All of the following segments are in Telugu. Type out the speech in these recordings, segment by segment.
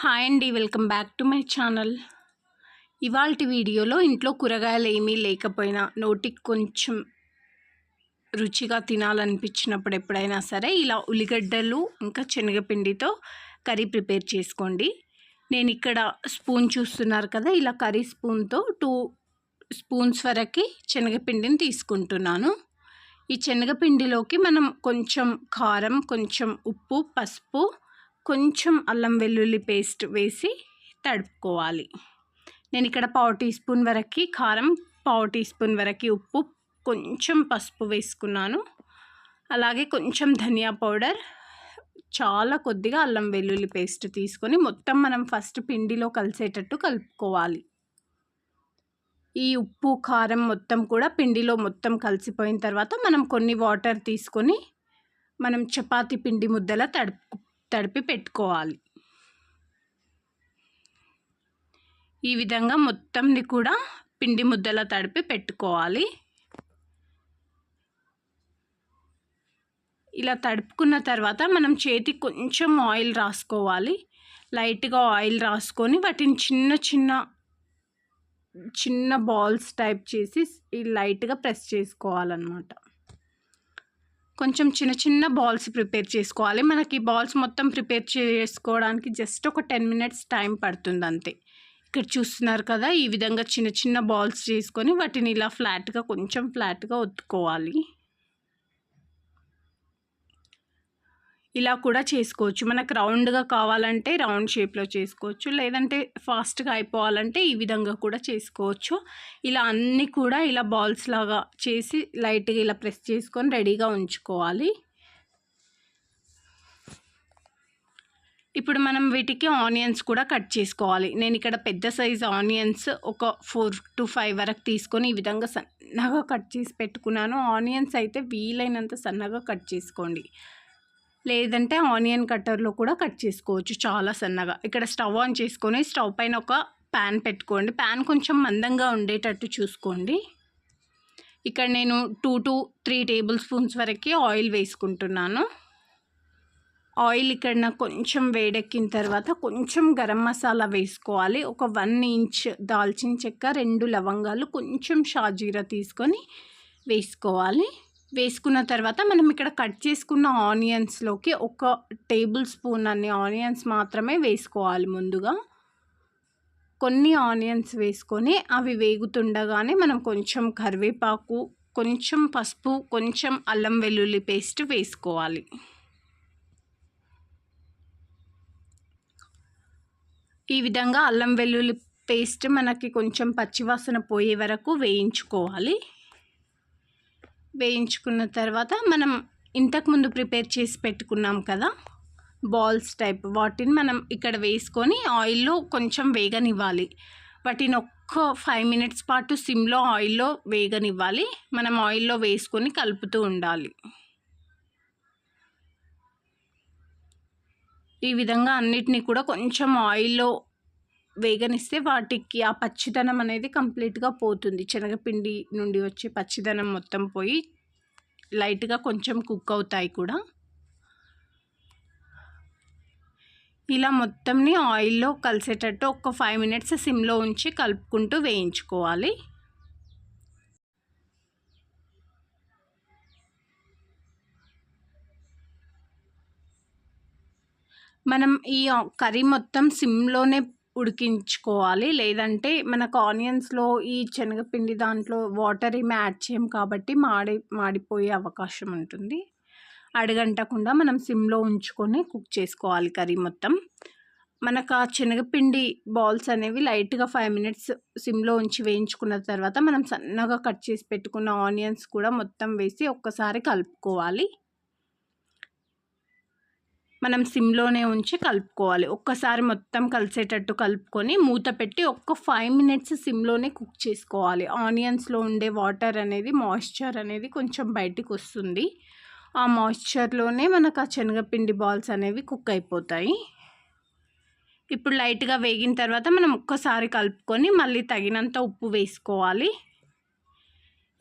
హాయ్ అండి welcome back to my channel. ఇవాళ వీడియోలో ఇంట్లో కూరగాయలు ఏమీ లేకపోయినా నోటికి కొంచెం రుచిగా తినాలనిపించినప్పుడు ఎప్పుడైనా సరే ఇలా ఉల్లిగడ్డలు ఇంకా శనగపిండితో కర్రీ ప్రిపేర్ చేసుకోండి. నేను ఇక్కడ స్పూన్ చూస్తున్నారు కదా ఇలా కర్రీ స్పూన్తో టూ స్పూన్స్ వరకు శనగపిండిని తీసుకుంటున్నాను. ఈ శనగపిండిలోకి మనం కొంచెం కారం కొంచెం ఉప్పు పసుపు కొంచెం అల్లం వెల్లుల్లి పేస్ట్ వేసి తడుపుకోవాలి. నేను ఇక్కడ పావు టీ స్పూన్ వరకు కారం పావు టీ స్పూన్ వరకు ఉప్పు కొంచెం పసుపు వేసుకున్నాను. అలాగే కొంచెం ధనియా పౌడర్ చాలా కొద్దిగా అల్లం వెల్లుల్లి పేస్ట్ తీసుకొని మొత్తం మనం ఫస్ట్ పిండిలో కలిసేటట్టు కలుపుకోవాలి. ఈ ఉప్పు కారం మొత్తం కూడా పిండిలో మొత్తం కలిసిపోయిన తర్వాత మనం కొన్ని వాటర్ తీసుకొని మనం చపాతీ పిండి ముద్దల తడుపు తడిపి పెట్టుకోవాలి. ఈ విధంగా మొత్తంని కూడా పిండి ముద్దల తడిపి పెట్టుకోవాలి. ఇలా తడుపుకున్న తర్వాత మనం చేతికి కొంచెం ఆయిల్ రాసుకోవాలి. లైట్గా ఆయిల్ రాసుకొని వాటిని చిన్న చిన్న చిన్న బాల్స్ టైప్ చేసి లైట్గా ప్రెస్ చేసుకోవాలన్నమాట. కొంచెం చిన్న చిన్న బాల్స్ ప్రిపేర్ చేసుకోవాలి. మనకి బాల్స్ మొత్తం ప్రిపేర్ చేసుకోవడానికి జస్ట్ ఒక టెన్ మినిట్స్ టైం పడుతుంది అంతే ఇక్కడ చూస్తున్నారు కదా ఈ విధంగా చిన్న చిన్న బాల్స్ చేసుకొని వాటిని ఇలా ఫ్లాట్గా కొంచెం ఫ్లాట్గా ఒత్తుకోవాలి. ఇలా కూడా చేసుకోవచ్చు. మనకు రౌండ్గా కావాలంటే రౌండ్ షేప్లో చేసుకోవచ్చు. లేదంటే ఫాస్ట్గా అయిపోవాలంటే ఈ విధంగా కూడా చేసుకోవచ్చు. ఇలా అన్నీ కూడా ఇలా బాల్స్ లాగా చేసి లైట్గా ఇలా ప్రెస్ చేసుకొని రెడీగా ఉంచుకోవాలి. ఇప్పుడు మనం వీటికి ఆనియన్స్ కూడా కట్ చేసుకోవాలి. నేను ఇక్కడ పెద్ద సైజ్ ఆనియన్స్ ఒక ఫోర్ టు ఫైవ్ వరకు తీసుకొని ఈ విధంగా సన్నగా కట్ చేసి పెట్టుకున్నాను. ఆనియన్స్ అయితే వీలైనంత సన్నగా కట్ చేసుకోండి. లేదంటే ఆనియన్ కట్టర్లో కూడా కట్ చేసుకోవచ్చు చాలా సన్నగా. ఇక్కడ స్టవ్ ఆన్ చేసుకొని స్టవ్ పైన ఒక ప్యాన్ పెట్టుకోండి. ప్యాన్ కొంచెం మందంగా ఉండేటట్టు చూసుకోండి. ఇక్కడ నేను two to three tablespoons వరకు ఆయిల్ వేసుకుంటున్నాను. ఆయిల్ ఇక్కడ నాకు కొంచెం వేడెక్కిన తర్వాత కొంచెం గరం మసాలా వేసుకోవాలి. ఒక వన్ ఇంచ్ దాల్చిన చెక్క రెండు లవంగాలు కొంచెం షాజీరా తీసుకొని వేసుకోవాలి. వేసుకున్న తర్వాత మనం ఇక్కడ కట్ చేసుకున్న ఆనియన్స్లోకి ఒక టేబుల్ స్పూన్ అన్ని ఆనియన్స్ మాత్రమే వేసుకోవాలి ముందుగా. కొన్ని ఆనియన్స్ వేసుకొని అవి వేగుతుండగానే మనం కొంచెం కరివేపాకు కొంచెం పసుపు కొంచెం అల్లం వెల్లుల్లి పేస్ట్ వేసుకోవాలి. ఈ విధంగా అల్లం వెల్లుల్లి పేస్ట్ మనకి కొంచెం పచ్చివాసన పోయే వరకు వేయించుకోవాలి. వేయించుకున్న తర్వాత మనం ఇంతకుముందు ప్రిపేర్ చేసి పెట్టుకున్నాం కదా బాల్స్ టైప్ వాటిని మనం ఇక్కడ వేసుకొని ఆయిల్లో కొంచెం వేగనివ్వాలి. వాటిని ఒక్క ఫైవ్ మినిట్స్ పాటు సిమ్లో ఆయిల్లో వేగనివ్వాలి. మనం ఆయిల్లో వేసుకొని కలుపుతూ ఉండాలి. ఈ విధంగా అన్నిటినీ కూడా కొంచెం ఆయిల్లో వేగనిస్తే వాటికి ఆ పచ్చిదనం అనేది కంప్లీట్గా పోతుంది. శనగపిండి నుండి వచ్చే పచ్చిదనం మొత్తం పోయి లైట్గా కొంచెం కుక్ అవుతాయి కూడా. ఇలా మొత్తంని ఆయిల్లో కలిసేటట్టు ఒక ఫైవ్ మినిట్స్ సిమ్లో ఉంచి కలుపుకుంటూ వేయించుకోవాలి. మనం ఈ కర్రీ మొత్తం సిమ్లోనే ఉడికించుకోవాలి. లేదంటే మనకు ఆనియన్స్లో ఈ శనగపిండి దాంట్లో వాటర్ ఏమి యాడ్ చేయం కాబట్టి మాడి మాడిపోయే అవకాశం ఉంటుంది. అడగంటకుండా మనం సిమ్లో ఉంచుకొని కుక్ చేసుకోవాలి కర్రీ మొత్తం. మనకు ఆ శనగపిండి బాల్స్ అనేవి లైట్గా ఫైవ్ మినిట్స్ సిమ్లో ఉంచి వేయించుకున్న తర్వాత మనం సన్నగా కట్ చేసి పెట్టుకున్న ఆనియన్స్ కూడా మొత్తం వేసి ఒక్కసారి కలుపుకోవాలి. మనం సిమ్లోనే ఉంచి కలుపుకోవాలి. ఒక్కసారి మొత్తం కలిసేటట్టు కలుపుకొని మూత పెట్టి ఒక్క ఫైవ్ మినిట్స్ సిమ్లోనే కుక్ చేసుకోవాలి. ఆనియన్స్లో ఉండే వాటర్ అనేది మాయిశ్చర్ అనేది కొంచెం బయటికి వస్తుంది. ఆ మాయిశ్చర్లోనే మనకు ఆ శనగపిండి బాల్స్ అనేవి కుక్ అయిపోతాయి. ఇప్పుడు లైట్గా వేగిన తర్వాత మనం ఒక్కసారి కలుపుకొని మళ్ళీ తగినంత ఉప్పు వేసుకోవాలి.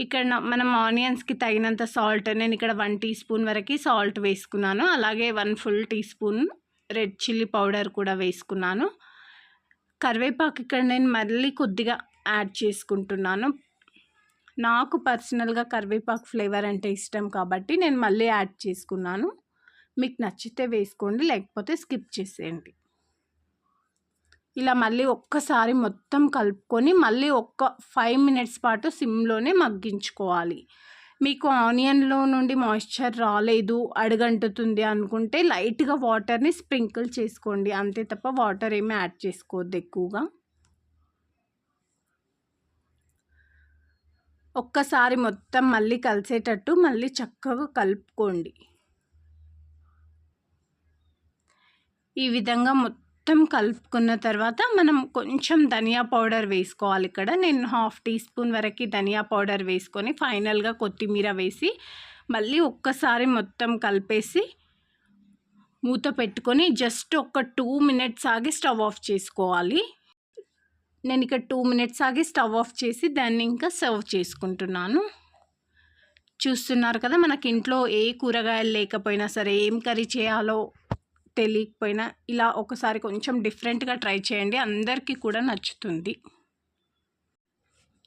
ఇక్కడ మనం ఆనియన్స్కి తగినంత సాల్ట్ నేను ఇక్కడ వన్ టీ స్పూన్ వరకు సాల్ట్ వేసుకున్నాను. అలాగే one full teaspoon red chilli powder కూడా వేసుకున్నాను. కరివేపాకు ఇక్కడ నేను మళ్ళీ కొద్దిగా యాడ్ చేసుకుంటున్నాను. నాకు పర్సనల్గా కరివేపాకు ఫ్లేవర్ అంటే ఇష్టం కాబట్టి నేను మళ్ళీ యాడ్ చేసుకున్నాను. మీకు నచ్చితే వేసుకోండి లేకపోతే స్కిప్ చేసేయండి. ఇలా మళ్ళీ ఒక్కసారి మొత్తం కలుపుకొని మళ్ళీ ఒక్క ఫైవ్ మినిట్స్ పాటు సిమ్లోనే మగ్గించుకోవాలి. మీకు ఆనియన్లో నుండి మాయిశ్చర్ రాలేదు అడుగంటుతుంది అనుకుంటే లైట్గా వాటర్ని స్ప్రింకిల్ చేసుకోండి. అంతే తప్ప వాటర్ ఏమీ యాడ్ చేసుకోవద్దు ఎక్కువగా. ఒక్కసారి మొత్తం మళ్ళీ కలిసేటట్టు మళ్ళీ చక్కగా కలుపుకోండి. ఈ విధంగా మొత్తం మొత్తం కలుపుకున్న తర్వాత మనం కొంచెం ధనియా పౌడర్ వేసుకోవాలి ఇక్కడ. నేను హాఫ్ టీ స్పూన్ వరకు ధనియా పౌడర్ వేసుకొని ఫైనల్గా కొత్తిమీర వేసి మళ్ళీ ఒక్కసారి మొత్తం కలిపేసి మూత పెట్టుకొని జస్ట్ ఒక టూ మినిట్స్ ఆగి స్టవ్ ఆఫ్ చేసుకోవాలి. నేను ఇక్కడ టూ మినిట్స్ ఆగి స్టవ్ ఆఫ్ చేసి దాన్ని ఇంకా సర్వ్ చేసుకుంటున్నాను. చూస్తున్నారు కదా మనకి ఇంట్లో ఏ కూరగాయలు లేకపోయినా సరే ఏం కర్రీ చేయాలో తెలియకపోయినా ఇలా ఒకసారి కొంచెం డిఫరెంట్గా ట్రై చేయండి. అందరికీ కూడా నచ్చుతుంది.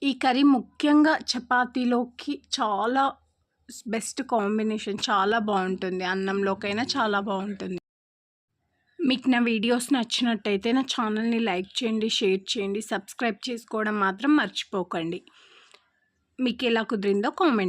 ఈ కర్రీ ముఖ్యంగా చపాతీలోకి చాలా బెస్ట్ కాంబినేషన్. చాలా బాగుంటుంది. అన్నంలోకైనా చాలా బాగుంటుంది. మీకు నా వీడియోస్ నచ్చినట్టయితే నా ఛానల్ని లైక్ చేయండి షేర్ చేయండి సబ్స్క్రైబ్ చేసుకోవడం మాత్రం మర్చిపోకండి. మీకు ఎలా కుదిరిందో కామెంట్